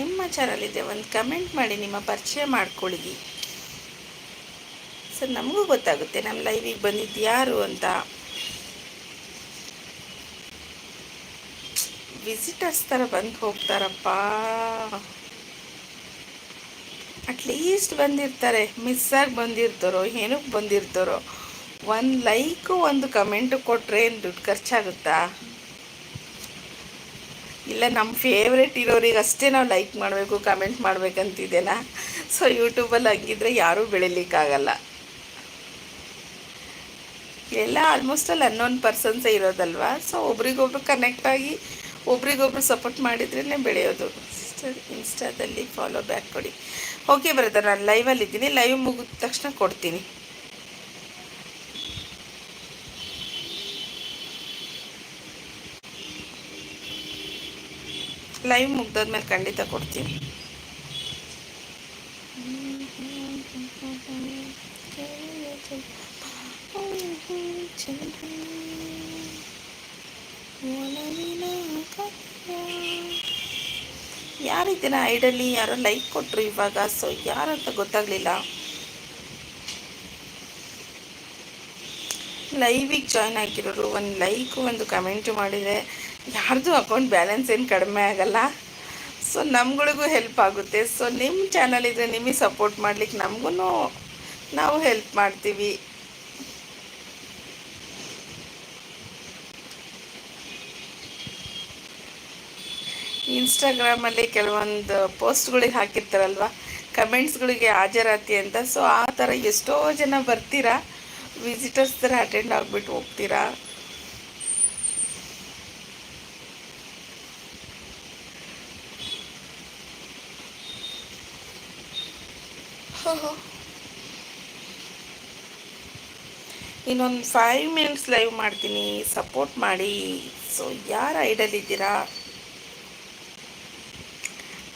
ನಿಮ್ಮ ಚಾನಲ್ ಇದೆ ಒಂದು ಕಮೆಂಟ್ ಮಾಡಿ, ನಿಮ್ಮ ಪರಿಚಯ ಮಾಡ್ಕೊಳ್ಳಿ ಸರ್, ನಮಗೂ ಗೊತ್ತಾಗುತ್ತೆ ನಮ್ಮ ಲೈವಿಗೆ ಬಂದಿದ್ದು ಯಾರು ಅಂತ. ವಿಸಿಟರ್ಸ್ ಥರ ಬಂದು ಹೋಗ್ತಾರಪ್ಪ. ಅಟ್ಲೀಸ್ಟ್ ಬಂದಿರ್ತಾರೆ ಮಿಸ್ ಆಗಿ ಬಂದಿರ್ತಾರೋ ಏನಕ್ಕೆ ಬಂದಿರ್ತಾರೋ. ಒಂದು ಲೈಕು ಒಂದು ಕಮೆಂಟು ಕೊಟ್ಟರೆ ಏನು ದುಡ್ಡು ಖರ್ಚಾಗುತ್ತಾ? ಇಲ್ಲ ನಮ್ಮ ಫೇವ್ರೆಟ್ ಇರೋರಿಗೆ ಅಷ್ಟೇ ನಾವು ಲೈಕ್ ಮಾಡಬೇಕು ಕಮೆಂಟ್ ಮಾಡಬೇಕಂತಿದ್ದೇನ ಸೊ ಯೂಟ್ಯೂಬಲ್ಲಿ ಹಂಗಿದ್ರೆ ಯಾರೂ ಬೆಳಿಲಿಕ್ಕಾಗಲ್ಲ. ಎಲ್ಲ ಆಲ್ಮೋಸ್ಟ್ ಅಲ್ಲಿ ಅನ್ನೋನ್ ಪರ್ಸನ್ಸೇ ಇರೋದಲ್ವಾ? ಸೊ ಒಬ್ರಿಗೊಬ್ರು ಕನೆಕ್ಟ್ ಆಗಿ ಒಬ್ರಿಗೊಬ್ರು ಸಪೋರ್ಟ್ ಮಾಡಿದ್ರೇ ಬೆಳೆಯೋದು. ಇನ್ಸ್ಟಾದಲ್ಲಿ ಫಾಲೋ ಬ್ಯಾಕ್ ಕೊಡಿ. ಓಕೆ ಬ್ರದರ್ ನಾನು ಲೈವಲ್ಲಿ ಇದ್ದೀನಿ ಲೈವ್ ಮುಗಿದ ತಕ್ಷಣ ಕೊಡ್ತೀನಿ. ಲೈವ್ ಮುಗ್ದಾದ್ಮೇಲೆ ಖಂಡಿತ ಕೊಡ್ತೀನಿ. ಯಾರಿದ್ದೀನ ಐಡಲ್ಲಿ? ಯಾರೋ ಲೈಕ್ ಕೊಟ್ಟರು ಇವಾಗ, ಸೊ ಯಾರಂತ ಗೊತ್ತಾಗಲಿಲ್ಲ. ಲೈವಿಗೆ ಜಾಯ್ನ್ ಆಗಿರೋರು ಒಂದು ಲೈಕ್, ಒಂದು ಕಮೆಂಟ್ ಮಾಡಿದರೆ ಯಾರ್ದು ಅಕೌಂಟ್ ಬ್ಯಾಲೆನ್ಸ್ ಏನು ಕಡಿಮೆ ಆಗಲ್ಲ. ಸೊ ನಮ್ಗಳಿಗೂ ಹೆಲ್ಪ್ ಆಗುತ್ತೆ. ಸೊ ನಿಮ್ಮ ಚಾನಲ್ ಇದ್ರೆ ನಿಮಗೆ ಸಪೋರ್ಟ್ ಮಾಡ್ಲಿಕ್ಕೆ ನಮಗೂ ನಾವು ಹೆಲ್ಪ್ ಮಾಡ್ತೀವಿ. ಇನ್ಸ್ಟಾಗ್ರಾಮಲ್ಲಿ ಕೆಲವೊಂದು ಪೋಸ್ಟ್ಗಳಿಗೆ ಹಾಕಿರ್ತಾರಲ್ವ? ಕಮೆಂಟ್ಸ್ಗಳಿಗೆ ಹಾಜರಾತಿ ಅಂತ. ಸೊ ಆ ಥರ ಎಷ್ಟೋ ಜನ ಬರ್ತೀರಾ. ವಿಸಿಟರ್ಸ್ ಥರ ಅಟೆಂಡ್ ಆಗಿಬಿಟ್ಟು ಹೋಗ್ತೀರಾ. ಇನ್ನೊಂದು ಫೈವ್ ಮಿನಿಟ್ಸ್ ಲೈವ್ ಮಾಡ್ತೀನಿ. ಸಪೋರ್ಟ್ ಮಾಡಿ. ಸೊ ಯಾರು ಐಡಲ್ ಇದ್ದೀರಾ?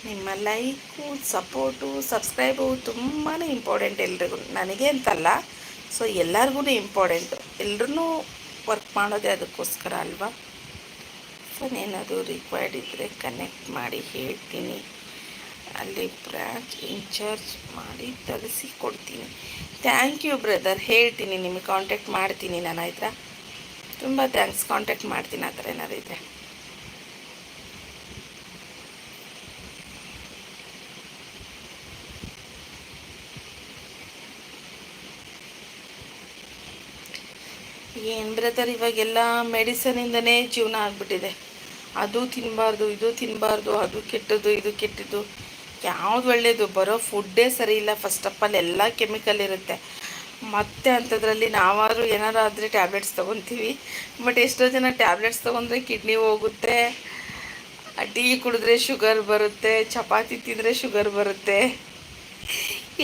ನಿಮ್ಮ ಲೈಕು ಸಪೋರ್ಟು ಸಬ್ಸ್ಕ್ರೈಬು ತುಂಬಾ ಇಂಪಾರ್ಟೆಂಟ್ ಎಲ್ರಿಗೂ. ನನಗೆ ಅಂತಲ್ಲ. ಸೊ ಎಲ್ಲರಿಗೂ ಇಂಪಾರ್ಟೆಂಟು ಎಲ್ರೂ ವರ್ಕ್ ಮಾಡೋದೇ ಅದಕ್ಕೋಸ್ಕರ ಅಲ್ವಾ? ಸೊ ಏನಾದರೂ ರಿಕ್ವೈರ್ಡ್ ಇದ್ದರೆ ಕನೆಕ್ಟ್ ಮಾಡಿ ಹೇಳ್ತೀನಿ. ಅಲ್ಲಿ ಬ್ರಾಂಚ್ ಇನ್ಚಾರ್ಜ್ ಮಾಡಿ ತರಿಸಿ ಕೊಡ್ತೀನಿ ಥ್ಯಾಂಕ್ ಯು ಬ್ರದರ್ ಹೇಳ್ತೀನಿ, ನಿಮಗೆ ಕಾಂಟ್ಯಾಕ್ಟ್ ಮಾಡ್ತೀನಿ ನಾನು, ಆಯ್ತಾ? ತುಂಬ ಥ್ಯಾಂಕ್ಸ್ ಕಾಂಟ್ಯಾಕ್ಟ್ ಮಾಡ್ತೀನಿ ಆ ಥರ ಏನಾದ್ರು ಇದ್ರೆ. ಏನು ಬ್ರದರ್ ಇವಾಗೆಲ್ಲ ಮೆಡಿಸನಿಂದನೇ ಜೀವನ ಆಗಿಬಿಟ್ಟಿದೆ. ಅದು ತಿನ್ನಬಾರ್ದು ಇದು ತಿನ್ನಬಾರ್ದು ಅದು ಕೆಟ್ಟದ್ದು, ಇದು ಕೆಟ್ಟದ್ದು. ಯಾವುದು ಒಳ್ಳೆಯದು ಬರೋ ಫುಡ್ಡೇ ಸರಿ ಇಲ್ಲ. ಫಸ್ಟ್ ಆಫ್ ಆಲ್ ಎಲ್ಲ ಕೆಮಿಕಲ್ ಇರುತ್ತೆ. ಮತ್ತೆ ಅಂಥದ್ರಲ್ಲಿ ನಾವಾದರೂ ಏನಾರು ಆದರೆ ಟ್ಯಾಬ್ಲೆಟ್ಸ್ ತೊಗೊತೀವಿ. ಬಟ್ ಎಷ್ಟೋ ಜನ ಟ್ಯಾಬ್ಲೆಟ್ಸ್ ತೊಗೊಂಡ್ರೆ ಕಿಡ್ನಿ ಹೋಗುತ್ತೆ ಟೀ ಕುಡಿದ್ರೆ ಶುಗರ್ ಬರುತ್ತೆ, ಚಪಾತಿ ತಿಂದರೆ ಶುಗರ್ ಬರುತ್ತೆ.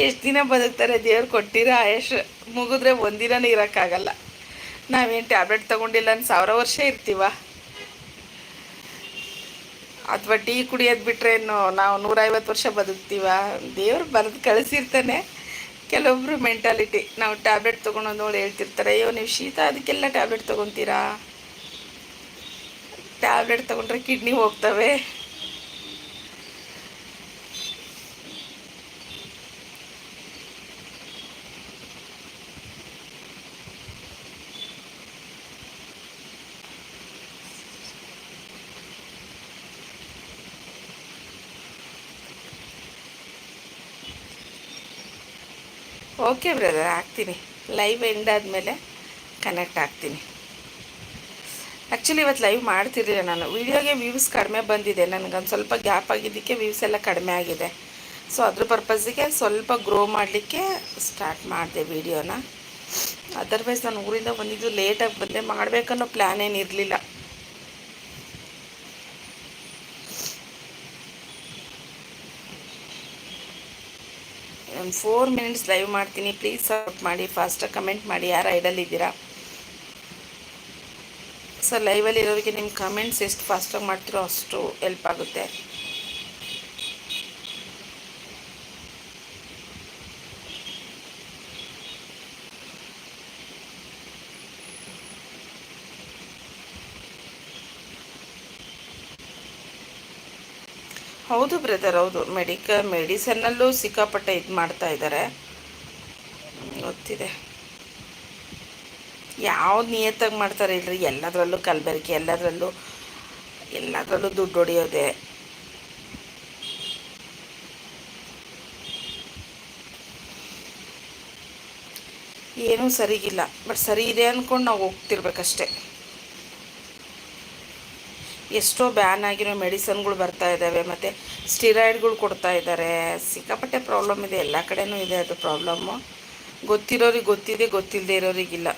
ಎಷ್ಟು ದಿನ ಬದುಕ್ತಾರೆ ದೇವ್ರು ಕೊಟ್ಟಿರೋ ಆಯಶ್ ಮುಗಿದ್ರೆ ಒಂದಿನೂ ಇರೋಕ್ಕಾಗಲ್ಲ ನಾವೇನು ಟ್ಯಾಬ್ಲೆಟ್ ತೊಗೊಂಡಿಲ್ಲ ಅಂತ ಸಾವಿರ ವರ್ಷ ಇರ್ತೀವ? ಅಥವಾ ಟೀ ಕುಡಿಯೋದು ಬಿಟ್ರೆ ಏನು ನಾವು ನೂರೈವತ್ತು ವರ್ಷ ಬದುಕ್ತೀವ? ದೇವ್ರು ಬರೆದು ಕಳಿಸಿರ್ತಾನೆ. ಕೆಲವೊಬ್ರು ಮೆಂಟಾಲಿಟಿ ನಾವು ಟ್ಯಾಬ್ಲೆಟ್ ತೊಗೊಳೋದು ಹೇಳ್ತಿರ್ತಾರೆ, ಅಯ್ಯೋ, ನೀವು ಶೀತ, ಅದಕ್ಕೆಲ್ಲ ಟ್ಯಾಬ್ಲೆಟ್ ತೊಗೊತೀರಾ? ಟ್ಯಾಬ್ಲೆಟ್ ತೊಗೊಂಡ್ರೆ ಕಿಡ್ನಿ ಹೋಗ್ತವೆ. ಓಕೆ ಬ್ರದರ್ ಹಾಕ್ತೀನಿ. ಲೈವ್ ಎಂಡ್ ಆದಮೇಲೆ ಕನೆಕ್ಟ್ ಆಗ್ತೀನಿ ಆ್ಯಕ್ಚುಲಿ ಇವತ್ತು ಲೈವ್ ಮಾಡ್ತಿರಲಿಲ್ಲ ನಾನು. ವೀಡಿಯೋಗೆ ವ್ಯೂಸ್ ಕಡಿಮೆ ಬಂದಿದೆ. ನನಗೊಂದು ಸ್ವಲ್ಪ ಗ್ಯಾಪ್ ಆಗಿದ್ದಕ್ಕೆ ವ್ಯೂಸ್ ಎಲ್ಲ ಕಡಿಮೆ ಆಗಿದೆ. ಸೊ ಅದ್ರ ಪರ್ಪಸ್ಸಿಗೆ ಸ್ವಲ್ಪ ಗ್ರೋ ಮಾಡಲಿಕ್ಕೆ ಸ್ಟಾರ್ಟ್ ಮಾಡಿದೆ ವೀಡಿಯೋನ ಅದರ್ವೈಸ್ ನಾನು ಊರಿಂದ ಬಂದಿದ್ದು ಲೇಟಾಗಿ ಬಂದೆ. ಮಾಡಬೇಕನ್ನೋ ಪ್ಲ್ಯಾನ್ ಏನು ಫೋರ್ ಮಿನಿಟ್ಸ್ ಲೈವ್ ಮಾಡ್ತೀನಿ. ಪ್ಲೀಸ್ ಸಪೋರ್ಟ್ ಮಾಡಿ ಫಾಸ್ಟಾಗಿ ಕಮೆಂಟ್ ಮಾಡಿ, ಯಾರು ಐಡಲ್ಲಿದ್ದೀರಾ ಸೊ ಲೈವಲ್ಲಿ ಇರೋರಿಗೆ ನಿಮ್ಮ ಕಮೆಂಟ್ಸ್ ಎಷ್ಟು ಫಾಸ್ಟಾಗಿ ಮಾಡ್ತೀರೋ ಅಷ್ಟು ಹೆಲ್ಪ್ ಆಗುತ್ತೆ. ಹೌದು ಬ್ರದರ್, ಹೌದು. ಮೆಡಿಕ ಮೆಡಿಸನ್ನಲ್ಲೂ ಸಿಕ್ಕಾಪಟ್ಟೆ ಇದು ಮಾಡ್ತಾ ಇದ್ದಾರೆ ಗೊತ್ತಿದೆ. ಯಾವ್ದು ನಿಯತ್ತಾಗಿ ಮಾಡ್ತಾರೆ ಇಲ್ರಿ? ಎಲ್ಲದರಲ್ಲೂ ಕಲಬೆರಕೆ, ಎಲ್ಲದರಲ್ಲೂ ಎಲ್ಲದರಲ್ಲೂ ದುಡ್ಡು ಹೊಡೆಯೋದೆ. ಏನೂ ಸರಿಗಿಲ್ಲ. ಬಟ್ ಸರಿ ಇದೆ ಅಂದ್ಕೊಂಡು ನಾವು ಹೋಗ್ತಿರ್ಬೇಕಷ್ಟೆ. ಎಷ್ಟೋ ಬ್ಯಾನ್ ಆಗಿರೋ ಮೆಡಿಸನ್ಗಳು ಬರ್ತಾ ಇದ್ದಾವೆ ಮತ್ತು ಸ್ಟಿರಾಯ್ಡ್ಗಳು ಕೊಡ್ತಾ ಇದ್ದಾರೆ ಸಿಕ್ಕಾಪಟ್ಟೆ ಪ್ರಾಬ್ಲಮ್ ಇದೆ, ಎಲ್ಲ ಕಡೆನೂ ಇದೆ ಅದು ಪ್ರಾಬ್ಲಮ್ಮು ಗೊತ್ತಿರೋರಿಗೆ ಗೊತ್ತಿದೆ ಗೊತ್ತಿಲ್ಲದೆ ಇರೋರಿಗಿಲ್ಲ.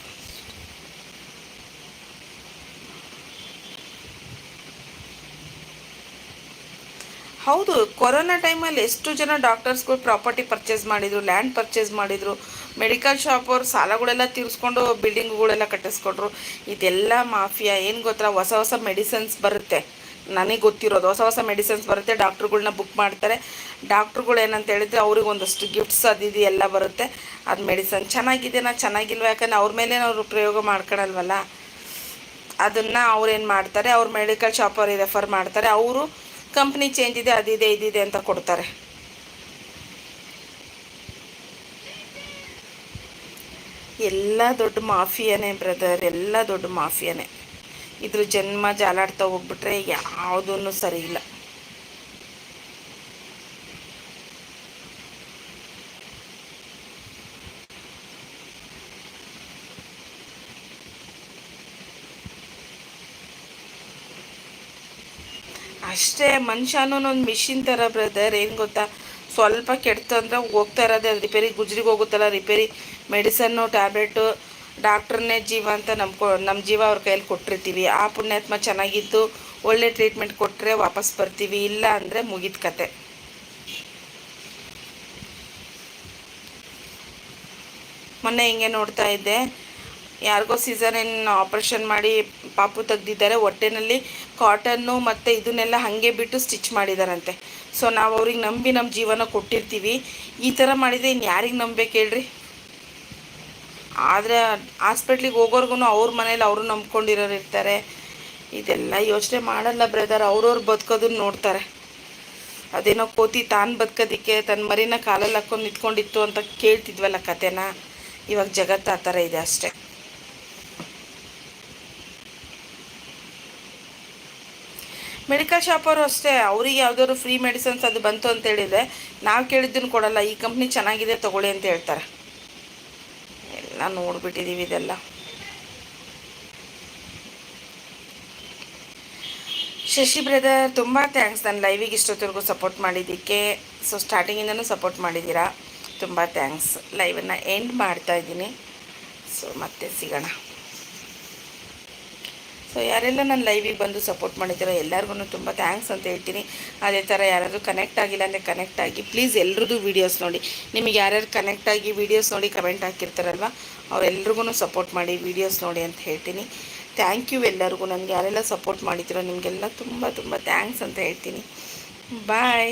ಹೌದು, ಕೊರೋನಾ ಟೈಮಲ್ಲಿ ಎಷ್ಟು ಜನ ಡಾಕ್ಟರ್ಸ್ಗಳು ಪ್ರಾಪರ್ಟಿ ಪರ್ಚೇಸ್ ಮಾಡಿದರು ಲ್ಯಾಂಡ್ ಪರ್ಚೇಸ್ ಮಾಡಿದರು ಮೆಡಿಕಲ್ ಶಾಪ್ ಅವ್ರು ಸಾಲಗಳೆಲ್ಲ ತೀರಿಸ್ಕೊಂಡು ಬಿಲ್ಡಿಂಗ್ಗಳೆಲ್ಲ ಕಟ್ಟಿಸ್ಕೊಟ್ರು. ಇದೆಲ್ಲ ಮಾಫಿಯಾ ಏನು ಗೊತ್ತಾ, ಹೊಸ ಹೊಸ ಮೆಡಿಸನ್ಸ್ ಬರುತ್ತೆ. ನನಗೆ ಗೊತ್ತಿರೋದು, ಹೊಸ ಹೊಸ ಮೆಡಿಸಿನ್ಸ್ ಬರುತ್ತೆ ಡಾಕ್ಟ್ರುಗಳ್ನ ಬುಕ್ ಮಾಡ್ತಾರೆ. ಡಾಕ್ಟ್ರುಗಳು ಏನಂತ ಹೇಳಿದ್ರೆ ಅವ್ರಿಗೆ ಒಂದಷ್ಟು ಗಿಫ್ಟ್ಸ್ ಅದಿದು ಎಲ್ಲ ಬರುತ್ತೆ. ಅದು ಮೆಡಿಸನ್ ಚೆನ್ನಾಗಿದೆನಾ, ಚೆನ್ನಾಗಿಲ್ವ? ಯಾಕಂದರೆ ಅವ್ರ ಮೇಲೆ ಅವರು ಪ್ರಯೋಗ ಮಾಡ್ಕೊಳಲ್ವಲ್ಲ? ಅದನ್ನು ಅವ್ರೇನು ಮಾಡ್ತಾರೆ, ಅವ್ರು ಮೆಡಿಕಲ್ ಶಾಪ್ ಅವ್ರಿಗೆ ರೆಫರ್ ಮಾಡ್ತಾರೆ. ಅವರು ಕಂಪ್ನಿ ಚೇಂಜ್ ಇದೆ ಅದಿದೆ ಇದಿದೆ ಅಂತ ಕೊಡ್ತಾರೆ. ಎಲ್ಲ ದೊಡ್ಡ ಮಾಫಿಯಾನೇ ಬ್ರದರ್ ಎಲ್ಲ ದೊಡ್ಡ ಮಾಫಿಯಾನೇ. ಇದ್ರ ಜನ್ಮ ಜಾಲಾಡ್ತಾ ಹೋಗ್ಬಿಟ್ರೆ ಯಾವುದೂ ಸರಿ ಇಲ್ಲ. ಅಷ್ಟೇ ಮನುಷ್ಯನೂ ಒಂದು ಮಿಷಿನ್ ಥರ ಬ್ರದರ್ ಏನು ಗೊತ್ತಾ? ಸ್ವಲ್ಪ ಕೆಡ್ತು ಅಂದರೆ ಹೋಗ್ತಾ ಇರೋದೇ ರಿಪೇರಿ ಗುಜ್ರಿಗೆ ಹೋಗುತ್ತಲ್ಲ ರಿಪೇರಿ ಮೆಡಿಸನ್ನು ಟ್ಯಾಬ್ಲೆಟು ಡಾಕ್ಟ್ರನ್ನೇ ಜೀವ ಅಂತ ನಂಬ್ಕೊ ನಮ್ಮ ಜೀವ ಅವ್ರ ಕೈಯಲ್ಲಿ ಕೊಟ್ಟಿರ್ತೀವಿ. ಆ ಪುಣ್ಯಾತ್ಮ ಚೆನ್ನಾಗಿದ್ದು, ಒಳ್ಳೆ ಟ್ರೀಟ್ಮೆಂಟ್ ಕೊಟ್ಟರೆ ವಾಪಸ್ ಬರ್ತೀವಿ. ಇಲ್ಲ ಅಂದರೆ ಮುಗಿದ ಕತೆ. ಮೊನ್ನೆ ಹಿಂಗೆ ನೋಡ್ತಾ ಇದ್ದೆ. ಯಾರಿಗೋ ಇನ್ ಆಪ್ರೇಷನ್ ಮಾಡಿ ಪಾಪು ತೆಗ್ದಿದ್ದಾರೆ, ಹೊಟ್ಟೆನಲ್ಲಿ ಕಾಟನ್ನು ಮತ್ತು ಇದನ್ನೆಲ್ಲ ಹಾಗೆ ಬಿಟ್ಟು ಸ್ಟಿಚ್ ಮಾಡಿದಾರಂತೆ. ಸೊ ನಾವು ಅವ್ರಿಗೆ ನಂಬಿ ನಮ್ಮ ಜೀವನ ಕೊಟ್ಟಿರ್ತೀವಿ. ಈ ಥರ ಮಾಡಿದರೆ ಇನ್ನು ಯಾರಿಗೆ ನಂಬೇಕು ಹೇಳ್ರಿ? ಆದರೆ ಹಾಸ್ಪಿಟ್ಲಿಗೆ ಹೋಗೋರ್ಗು ಅವ್ರ ಮನೇಲಿ ಅವರು ನಂಬ್ಕೊಂಡಿರೋರು ಇರ್ತಾರೆ. ಇದೆಲ್ಲ ಯೋಚನೆ ಮಾಡಲ್ಲ ಬ್ರದರ್ ಅವ್ರವ್ರು ಬದುಕೋದನ್ನ ನೋಡ್ತಾರೆ. ಅದೇನೋ ಕೋತಿ ತಾನು ಬದುಕೋದಿಕ್ಕೆ ತನ್ನ ಮರಿನ ಕಾಲಲ್ಲಿ ಹಾಕ್ಕೊಂಡು ನಿಂತ್ಕೊಂಡಿತ್ತು ಅಂತ ಕೇಳ್ತಿದ್ವಲ್ಲ ಕತೆನ? ಇವಾಗ ಜಗತ್ತು ಆ ಥರ ಇದೆ ಅಷ್ಟೇ. ಮೆಡಿಕಲ್ ಶಾಪವರು ಅಷ್ಟೇ, ಅವ್ರಿಗೆ ಯಾವ್ದಾದ್ರು ಫ್ರೀ ಮೆಡಿಸಿನ್ಸ್ ಅದು ಬಂತು ಅಂತ ಹೇಳಿದ್ರೆ ನಾವು ಕೇಳಿದ್ದನ್ನು ಕೊಡಲ್ಲ, ಈ ಕಂಪ್ನಿ ಚೆನ್ನಾಗಿದೆ ತೊಗೊಳ್ಳಿ ಅಂತ ಹೇಳ್ತಾರೆ. ಎಲ್ಲ ನೋಡ್ಬಿಟ್ಟಿದ್ದೀವಿ ಇದೆಲ್ಲ. ಶಶಿ ಬ್ರದರ್ ತುಂಬ ಥ್ಯಾಂಕ್ಸ್ ನಾನು ಲೈವಿಗೆ ಇಷ್ಟೊತ್ತವರೆಗೂ ಸಪೋರ್ಟ್ ಮಾಡಿದ್ದಕ್ಕೆ. ಸೊ ಸ್ಟಾರ್ಟಿಂಗಿಂದನೂ ಸಪೋರ್ಟ್ ಮಾಡಿದ್ದೀರಾ? ತುಂಬ ಥ್ಯಾಂಕ್ಸ್ ಲೈವನ್ನು ಎಂಡ್ ಮಾಡ್ತಾ ಇದ್ದೀನಿ. ಸೊ ಮತ್ತೆ ಸಿಗೋಣ. ಸೊ ಯಾರೆಲ್ಲ ನಾನು ಲೈವಿಗೆ ಬಂದು ಸಪೋರ್ಟ್ ಮಾಡಿದ್ದೀರೋ ಎಲ್ಲರಿಗೂ ತುಂಬ ಥ್ಯಾಂಕ್ಸ್ ಅಂತ ಹೇಳ್ತೀನಿ. ಅದೇ ಥರ ಯಾರಾದರೂ ಕನೆಕ್ಟ್ ಆಗಿಲ್ಲ ಅಂದರೆ ಕನೆಕ್ಟ್ ಆಗಿ ಪ್ಲೀಸ್ ಎಲ್ರದ್ದು ವೀಡಿಯೋಸ್ ನೋಡಿ. ನಿಮಗೆ ಯಾರ್ಯಾರು ಕನೆಕ್ಟ್ ಆಗಿ ವೀಡಿಯೋಸ್ ನೋಡಿ ಕಮೆಂಟ್ ಹಾಕಿರ್ತಾರಲ್ವ ಅವರೆಲ್ರಿಗೂ ಸಪೋರ್ಟ್ ಮಾಡಿ ವೀಡಿಯೋಸ್ ನೋಡಿ ಅಂತ ಹೇಳ್ತೀನಿ. ಥ್ಯಾಂಕ್ ಯು ಎಲ್ಲರಿಗೂ. ನನಗೆ ಯಾರೆಲ್ಲ ಸಪೋರ್ಟ್ ಮಾಡಿದ್ದೀರೋ ನಿಮಗೆಲ್ಲ ತುಂಬ ತುಂಬ ಥ್ಯಾಂಕ್ಸ್ ಅಂತ ಹೇಳ್ತೀನಿ. ಬಾಯ್